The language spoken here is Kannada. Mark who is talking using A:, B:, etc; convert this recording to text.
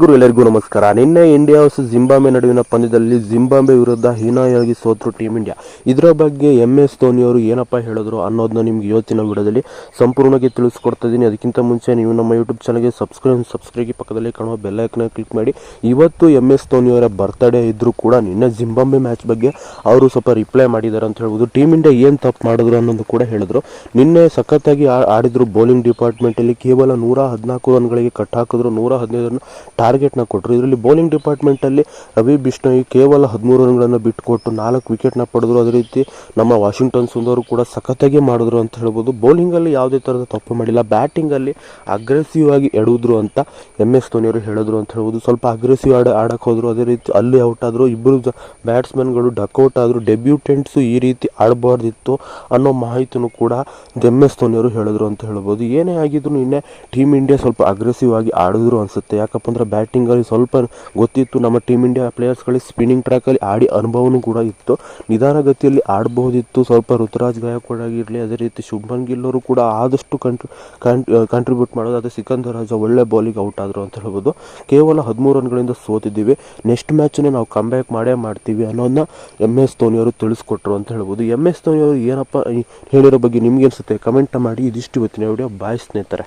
A: ಗುರು, ಎಲ್ಲರಿಗೂ ನಮಸ್ಕಾರ. ನಿನ್ನೆ ಇಂಡಿಯಾ ವರ್ಸಸ್ ಜಿಂಬಾಬ್ವೆ ನಡುವಿನ ಪಂದ್ಯದಲ್ಲಿ ಜಿಂಬಾಬ್ವೆ ವಿರುದ್ಧ ಹೀನಾಯಾಗಿ ಸೋತರು ಟೀಮ್ ಇಂಡಿಯಾ ಇದರ ಬಗ್ಗೆ ಎಂ ಎಸ್ ಧೋನಿ ಅವರು ಏನಪ್ಪ ಹೇಳಿದ್ರು ಅನ್ನೋದನ್ನ ನಿಮ್ಗೆ ಇವತ್ತಿನ ವಿಡಿಯೋದಲ್ಲಿ. ಸಂಪೂರ್ಣವಾಗಿ ತಿಳಿಸ್ಕೊಡ್ತಾ ಇದ್ದೀನಿ. ಅದಕ್ಕಿಂತ ಮುಂಚೆ ನೀವು ನಮ್ಮ ಯೂಟ್ಯೂಬ್ ಚಾನಲ್ಗೆ ಸಬ್ಸ್ಕ್ರೈಬ್ ಸಬ್ಸ್ಕ್ರೈಬ್ ಪಕ್ಕದಲ್ಲಿ ಕಾಣುವ ಬೆಲ್ಲೈಕನ್ನ ಕ್ಲಿಕ್ ಮಾಡಿ. ಇವತ್ತು ಎಂ ಎಸ್ ಧೋನಿ ಅವರ ಬರ್ತ್ಡೇ ಇದ್ರೂ ಕೂಡ ನಿನ್ನೆ ಜಿಂಬಾಬ್ವೆ ಮ್ಯಾಚ್ ಬಗ್ಗೆ ಅವರು ಸ್ವಲ್ಪ ರಿಪ್ಲೈ ಮಾಡಿದ್ದಾರೆ ಅಂತ ಹೇಳ್ಬೋದು. ಟೀಮ್ ಇಂಡಿಯಾ ಏನು ತಪ್ಪು ಮಾಡಿದ್ರು ಅನ್ನೋದು ಕೂಡ ಹೇಳಿದ್ರು. ನಿನ್ನೆ ಸಖತ್ತಾಗಿ ಆಡಿದ್ರು ಬೌಲಿಂಗ್ ಡಿಪಾರ್ಟ್ಮೆಂಟಲ್ಲಿ ಕೇವಲ ನೂರ ಹದಿನಾಲ್ಕು ರನ್ಗಳಿಗೆ ಕಟ್ ಹಾಕಿದ್ರು. ನೂರ ಹದಿನೈದು ರನ್ ಟಾರ್ಗೆಟ್ನ ಕೊಟ್ಟರು ಇದರಲ್ಲಿ ಬೌಲಿಂಗ್ ಡಿಪಾರ್ಟ್ಮೆಂಟಲ್ಲಿ ರವಿ ಬಿಷ್ಣೋಯಿ ಕೇವಲ ಹದಿಮೂರು ರನ್ಗಳನ್ನು ಬಿಟ್ಟುಕೊಟ್ಟು ನಾಲ್ಕು ವಿಕೆಟ್ನ ಪಡೆದ್ರು. ಅದೇ ರೀತಿ ನಮ್ಮ ವಾಷಿಂಗ್ಟನ್ ಸುಂದರ್ ಕೂಡ ಸಖತ್ತಾಗಿ ಮಾಡಿದ್ರು ಅಂತ ಹೇಳ್ಬೋದು. ಬೌಲಿಂಗಲ್ಲಿ ಯಾವುದೇ ಥರದ ತಪ್ಪು ಮಾಡಿಲ್ಲ. ಬ್ಯಾಟಿಂಗಲ್ಲಿ ಅಗ್ರೆಸಿವ್ ಆಗಿ ಎಡುದ್ರು ಅಂತ ಎಂ ಎಸ್ ಧೋನಿಯವರು ಹೇಳಿದ್ರು ಅಂತ ಹೇಳ್ಬೋದು. ಸ್ವಲ್ಪ ಅಗ್ರೆಸಿವ್ ಆಡ ಆಡಕ್ಕೆ ಹೋದರು. ಅದೇ ರೀತಿ ಅಲ್ಲಿ ಔಟ್ ಆದರು. ಇಬ್ಬರು ಬ್ಯಾಟ್ಸ್ಮನ್ಗಳು ಡಕ್ಔಟ್ ಆದರು. ಡೆಬ್ಯೂಟೆಂಟ್ಸು ಈ ರೀತಿ ಆಡಬಾರ್ದಿತ್ತು ಅನ್ನೋ ಮಾಹಿತಿನೂ ಕೂಡ ಎಂ ಎಸ್ ಧೋನಿಯವರು ಹೇಳಿದ್ರು ಅಂತ ಹೇಳ್ಬೋದು. ಏನೇ ಆಗಿದ್ರು ನಿನ್ನೆ ಟೀಮ್ ಇಂಡಿಯಾ ಸ್ವಲ್ಪ ಅಗ್ರೆಸಿವ್ ಆಗಿ ಆಡಿದ್ರು ಅನಿಸುತ್ತೆ. ಯಾಕಪ್ಪ ಅಂದ್ರೆ ಬ್ಯಾಟಿಂಗಲ್ಲಿ ಸ್ವಲ್ಪ ಗೊತ್ತಿತ್ತು. ನಮ್ಮ ಟೀಮ್ ಇಂಡಿಯಾ ಪ್ಲೇಯರ್ಸ್ಗಳಿಗೆ ಸ್ಪಿನ್ನಿಂಗ್ ಟ್ರ್ಯಾಕಲ್ಲಿ ಆಡಿ ಅನುಭವನೂ ಕೂಡ ಇತ್ತು. ನಿಧಾನಗತಿಯಲ್ಲಿ ಆಡಬಹುದಿತ್ತು. ಸ್ವಲ್ಪ ಋತುರಾಜ್ ಗಾಯಕ್ವಾಡ್ ಆಗಿರಲಿ, ಅದೇ ರೀತಿ ಶುಭನ್ ಗಿಲ್ ಅವರು ಕೂಡ ಆದಷ್ಟು ಕಂಟ್ರಿ ಕಂಟ್ರಿಬ್ಯೂಟ್ ಮಾಡೋದು, ಅದೇ ಸಿಕಂದರ್ ರಾಜ ಒಳ್ಳೆ ಬಾಲಿಗೆ ಔಟ್ ಆದರು ಅಂತ ಹೇಳ್ಬೋದು. ಕೇವಲ ಹದಿಮೂರು ರನ್ಗಳಿಂದ ಸೋತಿದ್ದೀವಿ. ನೆಕ್ಸ್ಟ್ ಮ್ಯಾಚನ್ನೇ ನಾವು ಕಂಬ್ಯಾಕ್ ಮಾಡೇ ಮಾಡ್ತೀವಿ ಅನ್ನೋದನ್ನ ಎಂ ಎಸ್ ಧೋನಿಯವರು ತಿಳಿಸ್ಕೊಟ್ರು ಅಂತ ಹೇಳ್ಬೋದು. ಎಂ ಎಸ್ ಧೋನಿಯವರು ಏನಪ್ಪ ಹೇಳಿರೋ ಬಗ್ಗೆ ನಿಮ್ಗೆ ಅನಿಸುತ್ತೆ ಕಮೆಂಟ್ ಮಾಡಿ. ಇದಿಷ್ಟು ಇವತ್ತಿನ ವಿಡಿಯೋ ಬಾಯ್ ಸ್ನೇಹಿತರೆ.